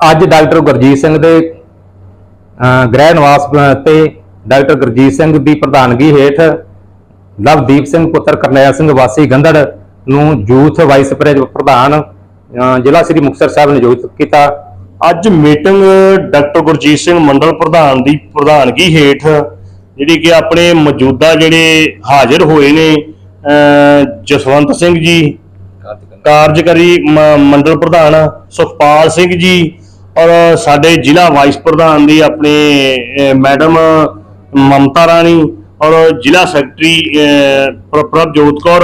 ਅੱਜ ਡਾਕਟਰ ਗੁਰਜੀਤ ਸਿੰਘ ਦੇ ਗ੍ਰਹਿ ਨਿਵਾਸ ਤੇ ਡਾਕਟਰ ਗੁਰਜੀਤ ਸਿੰਘ ਦੀ ਪ੍ਰਧਾਨਗੀ ਹੇਠ ਲਵਦੀਪ ਸਿੰਘ ਪੁੱਤਰ ਕਰਨੈਲ ਸਿੰਘ ਵਾਸੀ ਗੰਧੜ ਨੂੰ ਯੂਥ ਵਾਈਸ ਪ੍ਰੈ- ਪ੍ਰਧਾਨ ਜ਼ਿਲ੍ਹਾ ਸ੍ਰੀ ਮੁਕਤਸਰ ਸਾਹਿਬ ਨੇ ਨਿਯੁਕਤ ਕੀਤਾ। ਅੱਜ ਮੀਟਿੰਗ ਡਾਕਟਰ ਗੁਰਜੀਤ ਸਿੰਘ ਮੰਡਲ ਪ੍ਰਧਾਨ ਦੀ ਪ੍ਰਧਾਨਗੀ ਹੇਠ ਜਿਹੜੀ ਕਿ ਆਪਣੇ ਮੌਜੂਦਾ ਜਿਹੜੇ ਹਾਜ਼ਰ ਹੋਏ ਨੇ ਜਸਵੰਤ ਸਿੰਘ ਜੀ ਕਾਰਜਕਾਰੀ ਮੰਡਲ ਪ੍ਰਧਾਨ ਸੁਖਪਾਲ ਸਿੰਘ ਜੀ ਔਰ ਸਾਡੇ ਜ਼ਿਲ੍ਹਾ ਵਾਈਸ ਪ੍ਰਧਾਨ ਦੀ ਆਪਣੇ ਮੈਡਮ ਮਮਤਾ ਰਾਣੀ ਔਰ ਜ਼ਿਲ੍ਹਾ ਸੈਕਟਰੀ ਅਹ, ਪ੍ਰਭਜੋਤ ਕੌਰ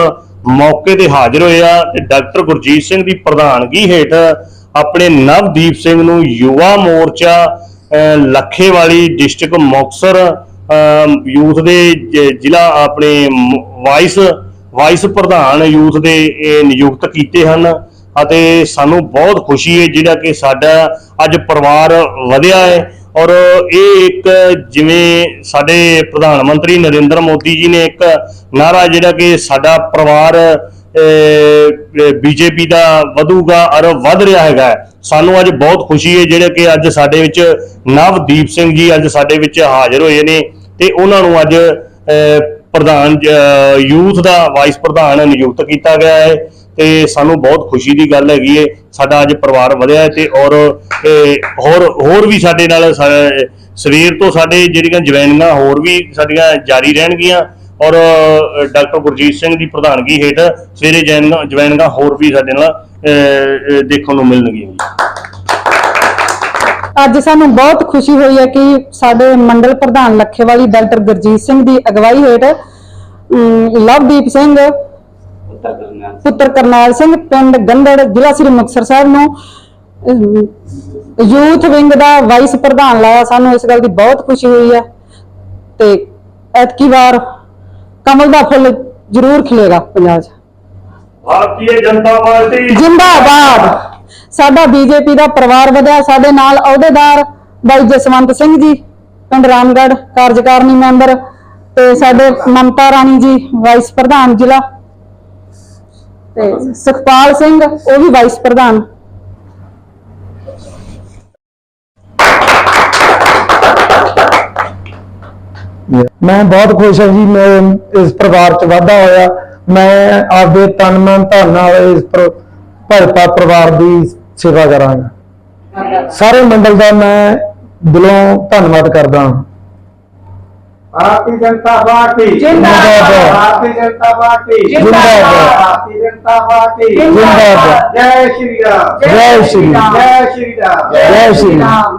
ਮੌਕੇ ਤੇ ਹਾਜ਼ਰ ਹੋਏ ਆ ਤੇ ਡਾਕਟਰ ਗੁਰਜੀਤ ਸਿੰਘ ਦੀ ਪ੍ਰਧਾਨਗੀ ਹੇਠ ਆਪਣੇ ਨਵਦੀਪ ਸਿੰਘ ਨੂੰ ਯੁਵਾ ਮੋਰਚਾ ਲੱਖੇਵਾਲੀ ਡਿਸਟ੍ਰਿਕਟ ਮੁਕਤਸਰ ਯੂਥ ਦੇ ਜ਼ਿਲ੍ਹਾ ਆਪਣੇ ਵਾਈਸ ਵਾਈਸ ਪ੍ਰਧਾਨ ਯੂਥ ਦੇ ਨਿਯੁਕਤ ਕੀਤੇ ਹਨ। ਅਤੇ ਸਾਨੂੰ ਬਹੁਤ ਖੁਸ਼ੀ ਹੈ ਜਿਹੜਾ ਕਿ ਸਾਡਾ ਅੱਜ ਪਰਿਵਾਰ ਵਧਿਆ ਹੈ ਔਰ ਇਹ ਇੱਕ ਜਿਵੇਂ ਸਾਡੇ ਪ੍ਰਧਾਨ ਮੰਤਰੀ ਨਰਿੰਦਰ ਮੋਦੀ ਜੀ ਨੇ ਇੱਕ ਨਾਰਾ ਜਿਹੜਾ ਕਿ ਸਾਡਾ ਪਰਿਵਾਰ ਬੀਜੇਪੀ ਦਾ ਵਧੂਗਾ ਔਰ ਵਧ ਰਿਹਾ ਹੈਗਾ ਸਾਨੂੰ ਅੱਜ ਬਹੁਤ ਖੁਸ਼ੀ ਹੈ ਜਿਹੜੇ ਕਿ ਅੱਜ ਸਾਡੇ ਵਿੱਚ ਨਵਦੀਪ ਸਿੰਘ ਜੀ ਅੱਜ ਸਾਡੇ ਵਿੱਚ ਹਾਜ਼ਰ ਹੋਏ ਨੇ ਤੇ ਉਹਨਾਂ ਨੂੰ ਅੱਜ ਪ੍ਰਧਾਨ ਯੂਥ ਦਾ ਵਾਈਸ ਪ੍ਰਧਾਨ ਨਿਯੁਕਤ ਕੀਤਾ ਗਿਆ ਹੈ। ਤੇ ਸਾਨੂੰ ਬਹੁਤ ਖੁਸ਼ੀ ਦੀ ਗੱਲ ਹੈਗੀ ਏ ਸਾਡਾ ਅੱਜ ਪਰਿਵਾਰ ਵਧਿਆ ਤੇ ਔਰ ਹੋਰ ਹੋਰ ਵੀ ਸਾਡੇ ਨਾਲ ਸਵੇਰ ਤੋਂ ਸਾਡੇ ਜਿਹੜੀਆਂ ਜਵੈਨਿੰਗਾਂ ਹੋਰ ਵੀ ਸਾਡੀਆਂ ਜਾਰੀ ਰਹਿਣਗੀਆਂ ਔਰ ਡਾਕਟਰ ਗੁਰਜੀਤ ਸਿੰਘ ਦੀ ਪ੍ਰਧਾਨਗੀ ਹੇਠ ਸਵੇਰੇ ਜਵੈਨਿੰਗਾਂ ਹੋਰ ਵੀ ਸਾਡੇ ਨਾਲ ਅ, ਦੇਖਣ ਨੂੰ ਮਿਲਣਗੀਆਂ ਅੱਜ ਸਾਨੂੰ ਬਹੁਤ ਖੁਸ਼ੀ ਹੋਈ ਹੈ ਕਿ ਸਾਡੇ ਮੰਡਲ ਪ੍ਰਧਾਨ ਲੱਖੇਵਾਲੀ ਡਾਕਟਰ ਗੁਰਜੀਤ ਸਿੰਘ ਦੀ ਅਗਵਾਈ ਹੇਠ ਲਵਦੀਪ ਸਿੰਘ ਪੁੱਤਰ ਕਰਨੈਲ ਸਿੰਘ। ਪਿੰਡ ਗੰਦੜ ਜ਼ਿਲ੍ਹਾ ਸ੍ਰੀ ਮੁਕਤਸਰ ਸਾਹਿਬ ਨੂੰ ਯੂਥ ਵਿੰਗ ਦਾ ਵਾਈਸ ਪ੍ਰਧਾਨ ਲਾਇਆ। ਸਾਨੂੰ ਇਸ ਗੱਲ ਦੀ ਬਹੁਤ ਖੁਸ਼ੀ ਹੋਈ ਹੈ ਤੇ ਐਤਕੀ ਵਾਰ ਕਮਲ ਦਾ ਫੁੱਲ ਜ਼ਰੂਰ ਖਿਲੇਗਾ ਪੰਜਾਬ 'ਚ। ਭਾਰਤੀ ਜਨਤਾ ਪਾਰਟੀ। ਜਿੰਦਾਬਾਦ। ਸਾਡਾ ਬੀਜੇਪੀ ਦਾ ਪਰਿਵਾਰ ਵਧਿਆ। ਸਾਡੇ ਨਾਲ ਅਹੁਦੇਦਾਰ ਬਾਈ ਜਸਵੰਤ ਸਿੰਘ ਜੀ ਪਿੰਡ ਰਾਮਗੜ੍ਹ ਕਾਰਜਕਾਰਨੀ ਮੈਂਬਰ ਤੇ ਸਾਡੇ ਮਮਤਾ ਰਾਣੀ ਜੀ ਵਾਈਸ ਪ੍ਰਧਾਨ ਜ਼ਿਲ੍ਹਾ। ਤੇ ਸੁਖਪਾਲ ਸਿੰਘ, ਉਹ ਵੀ ਵਾਈਸ ਪ੍ਰਧਾਨ। ਮੈਂ ਬਹੁਤ ਖੁਸ਼ ਹਾਂ ਜੀ, ਮੈਂ ਇਸ ਪਰਿਵਾਰ ਚ ਵਾਧਾ ਹੋਇਆ। ਮੈਂ ਆਪਦੇ ਤਨ ਮਨ ਧਨ ਨਾਲ ਇਸ ਪਰ- ਭਾਜਪਾ ਪਰਿਵਾਰ ਦੀ ਸੇਵਾ ਕਰਾਂਗਾ। ਸਾਰੇ ਮੰਡਲ ਦਾ ਮੈਂ ਦਿਲੋਂ ਧੰਨਵਾਦ ਕਰਦਾ ਹਾਂ। भारतीय जनता पार्टी जिंदाबाद। भारतीय जनता पार्टी जिंदाबाद। भारतीय जनता पार्टी जिंदाबाद। जय श्री राम जय श्री राम। जय श्री राम जय Shri Ram